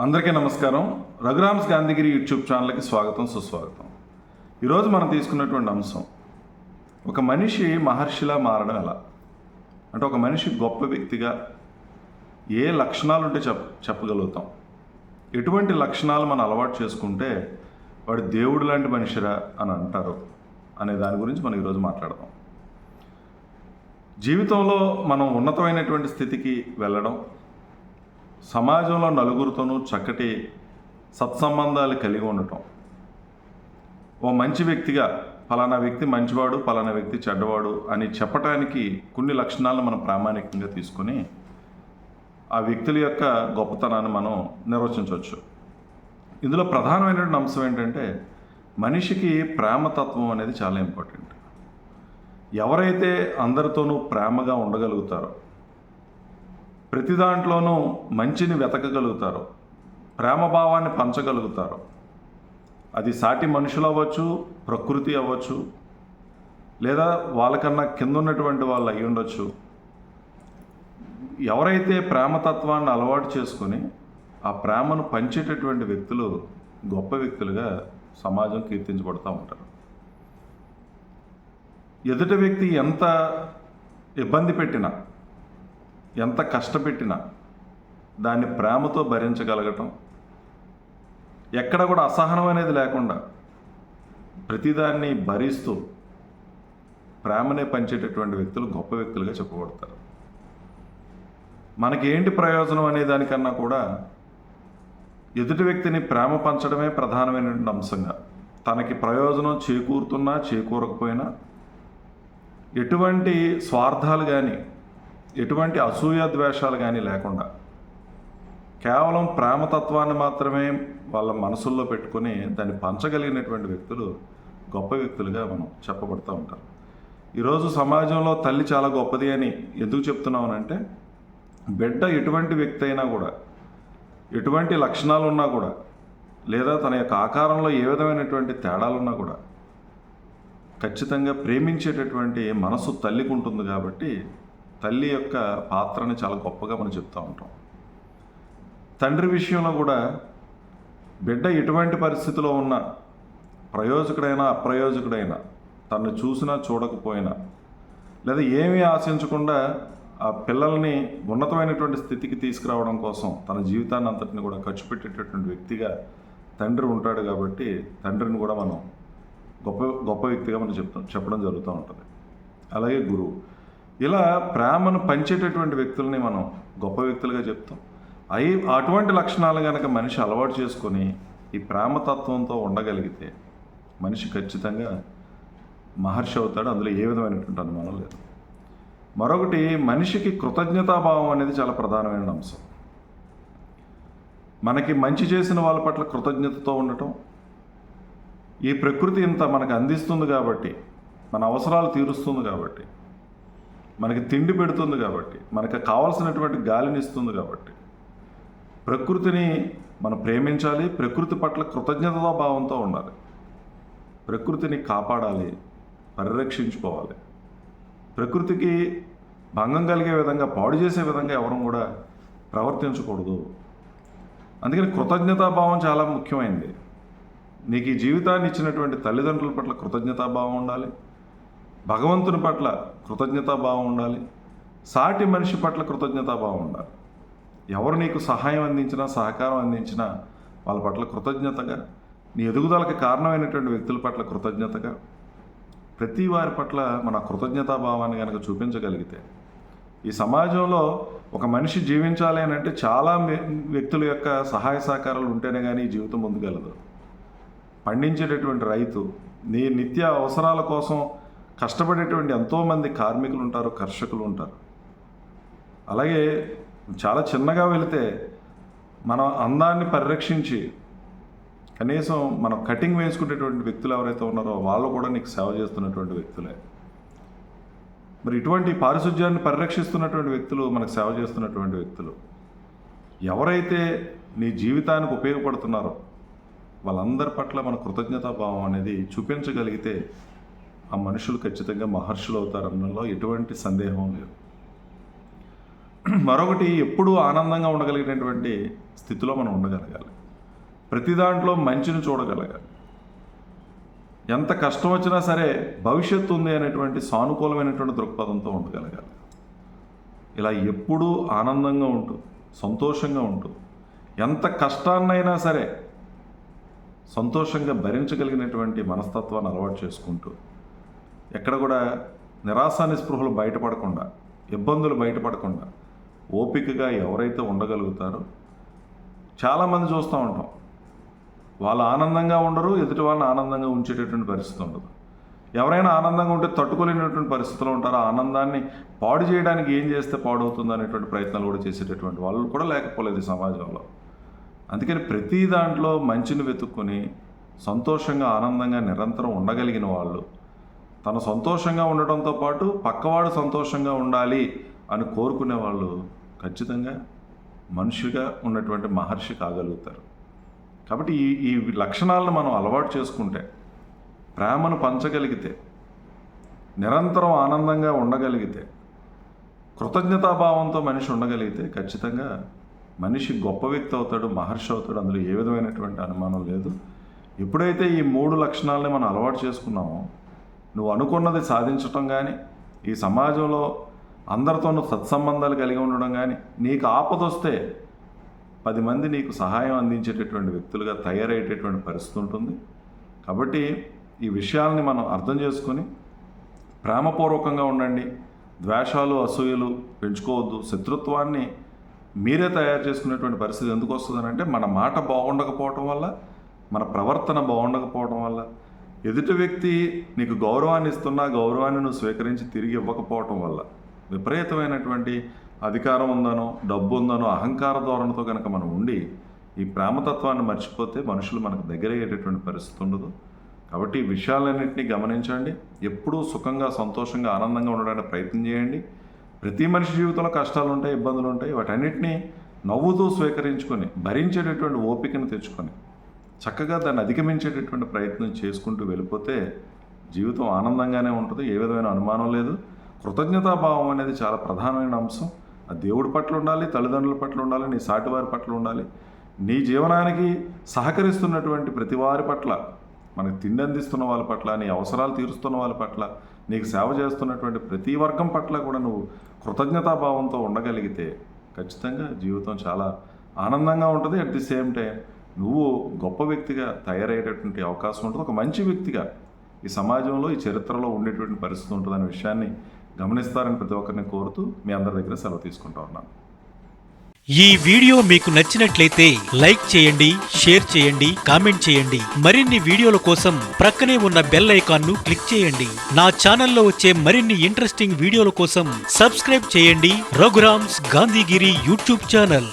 అందరికీ నమస్కారం. రఘురామ్స్ గాంధీగిరి యూట్యూబ్ ఛానల్కి స్వాగతం సుస్వాగతం. ఈరోజు మనం తీసుకున్నటువంటి అంశం ఒక మనిషి మహర్షిలా మారడం ఎలా? అంటే ఒక మనిషి గొప్ప వ్యక్తిగా ఏ లక్షణాలు ఉంటే చెప్ చెప్పగలుగుతాం. ఎటువంటి లక్షణాలు మనం అలవాటు చేసుకుంటే వాడు దేవుడు లాంటి మనిషిరా అని అంటారు అనే దాని గురించి మనం ఈరోజు మాట్లాడదాం. జీవితంలో మనం ఉన్నతమైనటువంటి స్థితికి వెళ్ళడం సమాజంలో నలుగురితోనూ చక్కటి సత్సంబంధాలు కలిగి ఉండటం. ఓ మంచి వ్యక్తిగా ఫలానా వ్యక్తి మంచివాడు ఫలానా వ్యక్తి చెడ్డవాడు అని చెప్పటానికి కొన్ని లక్షణాలను మనం ప్రామాణికంగా తీసుకొని ఆ వ్యక్తుల యొక్క గొప్పతనాన్ని మనం నిర్వచించవచ్చు. ఇందులో ప్రధానమైనటువంటి అంశం ఏంటంటే మనిషికి ప్రేమతత్వం అనేది చాలా ఇంపార్టెంట్. ఎవరైతే అందరితోనూ ప్రేమగా ఉండగలుగుతారో ప్రతి దాంట్లోనూ మంచిని వెతకగలుగుతారు ప్రేమభావాన్ని పంచగలుగుతారు. అది సాటి మనుషులు అవ్వచ్చు ప్రకృతి అవ్వచ్చు లేదా వాళ్ళకన్నా కింద ఉన్నటువంటి వాళ్ళు అయి ఉండొచ్చు. ఎవరైతే ప్రేమతత్వాన్ని అలవాటు చేసుకొని ఆ ప్రేమను పంచేటటువంటి వ్యక్తులు గొప్ప వ్యక్తులుగా సమాజం కీర్తించబడుతూ ఉంటారు. ఎదుటి వ్యక్తి ఎంత ఇబ్బంది పెట్టినా ఎంత కష్టపెట్టినా దాన్ని ప్రేమతో భరించగలగటం ఎక్కడ కూడా అసహనం అనేది లేకుండా ప్రతిదాన్ని భరిస్తూ ప్రేమనే పంచేటటువంటి వ్యక్తులు గొప్ప వ్యక్తులుగా చెప్పబడతారు. మనకి ఏంటి ప్రయోజనం అనే దానికన్నా కూడా ఎదుటి వ్యక్తిని ప్రేమ పంచడమే ప్రధానమైనటువంటి అంశంగా. తనకి ప్రయోజనం చేకూరుతున్నా చేకూరకపోయినా ఎటువంటి స్వార్థాలు కానీ ఎటువంటి అసూయ ద్వేషాలు కానీ లేకుండా కేవలం ప్రేమతత్వాన్ని మాత్రమే వాళ్ళ మనసుల్లో పెట్టుకొని దాన్ని పంచగలిగినటువంటి వ్యక్తులు గొప్ప వ్యక్తులుగా మనం చెప్పబడుతూ ఉంటారు ఈరోజు సమాజంలో తల్లి చాలా గొప్పది అని ఎందుకు చెప్తున్నామనంటే బిడ్డ ఎటువంటి వ్యక్తి అయినా కూడా ఎటువంటి లక్షణాలు ఉన్నా కూడా లేదా తన యొక్క ఆకారంలో ఏ విధమైనటువంటి తేడాలు ఉన్నా కూడా ఖచ్చితంగా ప్రేమించేటటువంటి మనసు తల్లికి ఉంటుంది కాబట్టి తల్లి యొక్క పాత్రని చాలా గొప్పగా మనం చెప్తూ ఉంటాం. తండ్రి విషయంలో కూడా బిడ్డ ఎటువంటి పరిస్థితిలో ఉన్నా ప్రయోజకుడైనా అప్రయోజకుడైనా తను చూసినా చూడకపోయినా లేదా ఏమీ ఆశించకుండా ఆ పిల్లల్ని ఉన్నతమైనటువంటి స్థితికి తీసుకురావడం కోసం తన జీవితాన్ని అంతటిని కూడా ఖర్చు పెట్టేటటువంటి వ్యక్తిగా తండ్రి ఉంటాడు కాబట్టి తండ్రిని కూడా మనం గొప్ప గొప్ప వ్యక్తిగా మనం చెప్తాం చెప్పడం జరుగుతూ ఉంటుంది. అలాగే గురువు. ఇలా ప్రేమను పంచేటటువంటి వ్యక్తుల్ని మనం గొప్ప వ్యక్తులుగా చెప్తాం. అయి అటువంటి లక్షణాలు కనుక మనిషి అలవాటు చేసుకొని ఈ ప్రేమతత్వంతో ఉండగలిగితే మనిషి ఖచ్చితంగా మహర్షి అవుతాడు. అందులో ఏ విధమైనటువంటి అనుమానం లేదు. మరొకటి మనిషికి కృతజ్ఞతాభావం అనేది చాలా ప్రధానమైన అంశం. మనకి మంచి చేసిన వాళ్ళ పట్ల కృతజ్ఞతతో ఉండటం ఈ ప్రకృతి ఇంత మనకు అందిస్తుంది కాబట్టి మన అవసరాలు తీరుస్తుంది కాబట్టి మనకి తిండి పెడుతుంది కాబట్టి మనకు కావాల్సినటువంటి గాలిని ఇస్తుంది కాబట్టి ప్రకృతిని మనం ప్రేమించాలి ప్రకృతి పట్ల కృతజ్ఞతా భావంతో ఉండాలి. ప్రకృతిని కాపాడాలి పరిరక్షించుకోవాలి. ప్రకృతికి భంగం కలిగే విధంగా పాడు చేసే విధంగా ఎవరూ కూడా ప్రవర్తించకూడదు. అందుకని కృతజ్ఞతాభావం చాలా ముఖ్యమైనది నీకు ఈ జీవితాన్ని ఇచ్చినటువంటి తల్లిదండ్రుల పట్ల కృతజ్ఞతాభావం ఉండాలి. భగవంతుని పట్ల కృతజ్ఞతాభావం ఉండాలి. సాటి మనిషి పట్ల కృతజ్ఞతాభావం ఉండాలి. ఎవరు నీకు సహాయం అందించినా సహకారం అందించినా వాళ్ళ పట్ల కృతజ్ఞతగా నీ ఎదుగుదలకు కారణమైనటువంటి వ్యక్తుల పట్ల కృతజ్ఞతగా ప్రతి వారి పట్ల మన కృతజ్ఞతాభావాన్ని కనుక చూపించగలిగితే ఈ సమాజంలో ఒక మనిషి జీవించాలి అని అంటే చాలా వ్యక్తుల యొక్క సహాయ సహకారాలు ఉంటేనే కానీ ఈ జీవితం ముందుకెళ్ళదు పండించేటటువంటి రైతు నీ నిత్య అవసరాల కోసం కష్టపడేటువంటి ఎంతోమంది కార్మికులు ఉంటారు కర్షకులు ఉంటారు. అలాగే చాలా చిన్నగా వెళితే మన అందాన్ని పరిరక్షించి కనీసం మనం కటింగ్ వేసుకునేటువంటి వ్యక్తులు ఎవరైతే ఉన్నారో వాళ్ళు కూడా నీకు సేవ చేస్తున్నటువంటి వ్యక్తులే. మరి ఇటువంటి పారిశుధ్యాన్ని పరిరక్షిస్తున్నటువంటి వ్యక్తులు మనకు సేవ చేస్తున్నటువంటి వ్యక్తులు. ఎవరైతే నీ జీవితానికి ఉపయోగపడుతున్నారో వాళ్ళందరి పట్ల మన కృతజ్ఞతాభావం అనేది చూపించగలిగితే ఆ మనుషులు ఖచ్చితంగా మహర్షులు అవుతారన్నలో ఎటువంటి సందేహం లేదు. మరొకటి ఎప్పుడూ ఆనందంగా ఉండగలిగినటువంటి స్థితిలో మనం ఉండగలగాలి. ప్రతి దాంట్లో మంచిని చూడగలగాలి. ఎంత కష్టం వచ్చినా సరే భవిష్యత్తు ఉంది అనేటువంటి సానుకూలమైనటువంటి దృక్పథంతో ఉండగలగాలి. ఇలా ఎప్పుడూ ఆనందంగా ఉంటూ సంతోషంగా ఉంటూ ఎంత కష్టాన్నైనా సరే సంతోషంగా భరించగలిగినటువంటి మనస్తత్వాన్ని అలవాటు చేసుకుంటూ ఎక్కడ కూడా నిరాశ నిస్పృహలు బయటపడకుండా ఇబ్బందులు బయటపడకుండా ఓపికగా ఎవరైతే ఉండగలుగుతారో చాలామంది చూస్తూ ఉంటాం. వాళ్ళు ఆనందంగా ఉండరు ఎదుటి వాళ్ళని ఆనందంగా ఉంచేటటువంటి పరిస్థితి ఉండదు. ఎవరైనా ఆనందంగా ఉంటే తట్టుకోలేనటువంటి పరిస్థితులు ఉంటారు. ఆనందాన్ని పాడు చేయడానికి ఏం చేస్తే పాడవుతుంది అనేటువంటి ప్రయత్నాలు కూడా చేసేటటువంటి వాళ్ళు కూడా లేకపోలేదు సమాజంలో. అందుకని ప్రతి దాంట్లో మంచిని వెతుక్కొని సంతోషంగా ఆనందంగా నిరంతరం ఉండగలిగిన వాళ్ళు తను సంతోషంగా ఉండటంతో పాటు పక్కవాడు సంతోషంగా ఉండాలి అని కోరుకునే వాళ్ళు ఖచ్చితంగా మనిషిగా ఉన్నటువంటి మహర్షి కాగలుగుతారు. కాబట్టి ఈ ఈ లక్షణాలను మనం అలవాటు చేసుకుంటే ప్రేమను పంచగలిగితే నిరంతరం ఆనందంగా ఉండగలిగితే కృతజ్ఞతాభావంతో మనిషి ఉండగలిగితే ఖచ్చితంగా మనిషి గొప్ప వ్యక్తి అవుతాడు మహర్షి అవుతాడు. అందులో ఏ విధమైనటువంటి అనుమానం లేదు. ఎప్పుడైతే ఈ మూడు లక్షణాలని మనం అలవాటు చేసుకున్నామో నువ్వు అనుకున్నది సాధించటం కానీ ఈ సమాజంలో అందరితోనూ సత్సంబంధాలు కలిగి ఉండడం కానీ నీకు ఆపదొస్తే పది మంది నీకు సహాయం అందించేటటువంటి వ్యక్తులుగా తయారయ్యేటటువంటి పరిస్థితి ఉంటుంది. కాబట్టి ఈ విషయాల్ని మనం అర్థం చేసుకొని ప్రేమపూర్వకంగా ఉండండి. ద్వేషాలు అసూయలు పెంచుకోవద్దు. శత్రుత్వాన్ని మీరే తయారు చేసుకునేటువంటి పరిస్థితి ఎందుకు వస్తుందనంటే మన మాట బాగుండకపోవటం వల్ల మన ప్రవర్తన బాగుండకపోవడం వల్ల ఎదుటి వ్యక్తి నీకు గౌరవాన్ని ఇస్తున్నా గౌరవాన్ని నువ్వు స్వీకరించి తిరిగి ఇవ్వకపోవటం వల్ల విపరీతమైనటువంటి అధికారం ఉందనో డబ్బు ఉందనో అహంకార ధోరణితో కనుక మనం ఉండి ఈ ప్రేమతత్వాన్ని మర్చిపోతే మనుషులు మనకు దగ్గరయ్యేటటువంటి పరిస్థితి ఉండదు. కాబట్టి ఈ విషయాలన్నింటినీ గమనించండి. ఎప్పుడూ సుఖంగా సంతోషంగా ఆనందంగా ఉండడానికి ప్రయత్నం చేయండి. ప్రతి మనిషి జీవితంలో కష్టాలు ఉంటాయి ఇబ్బందులు ఉంటాయి. వాటన్నిటినీ నవ్వుతూ స్వీకరించుకొని భరించేటటువంటి ఓపికను తెచ్చుకొని చక్కగా దాన్ని అధిగమించేటటువంటి ప్రయత్నం చేసుకుంటూ వెళ్ళిపోతే జీవితం ఆనందంగానే ఉంటుంది ఏ విధమైన అనుమానం లేదు. కృతజ్ఞతాభావం అనేది చాలా ప్రధానమైన అంశం. ఆ దేవుడి పట్ల ఉండాలి తల్లిదండ్రుల పట్ల ఉండాలి నీ సాటివారి పట్ల ఉండాలి. నీ జీవనానికి సహకరిస్తున్నటువంటి ప్రతి వారి పట్ల మనకు తిండి అందిస్తున్న వాళ్ళ పట్ల నీ అవసరాలు తీరుస్తున్న వాళ్ళ పట్ల నీకు సేవ చేస్తున్నటువంటి ప్రతి వర్గం పట్ల కూడా నువ్వు కృతజ్ఞతాభావంతో ఉండగలిగితే ఖచ్చితంగా జీవితం చాలా ఆనందంగా ఉంటుంది. అట్ ది సేమ్ టైం నువ్వు గొప్ప వ్యక్తిగా తయారయ్యేటటువంటి అవకాశం ఉంటుంది. ఒక మంచి వ్యక్తిగా ఈ సమాజంలో ఈ చరిత్రలో ఉండేటువంటి పరిస్థితి ఉంటుందనే విషయాన్ని గమనిస్తారని ప్రతి ఒక్కరిని కోరుతూ మీ అందరి దగ్గర సెలవు తీసుకుంటా ఉన్నాను. ఈ వీడియో మీకు నచ్చినట్లయితే లైక్ చేయండి షేర్ చేయండి కామెంట్ చేయండి. మరిన్ని వీడియోల కోసం ప్రక్కనే ఉన్న బెల్ ఐకాన్ను క్లిక్ చేయండి. నా ఛానల్లో వచ్చే మరిన్ని ఇంట్రెస్టింగ్ వీడియోల కోసం సబ్స్క్రైబ్ చేయండి. Raghuram's Gandhigiri YouTube channel.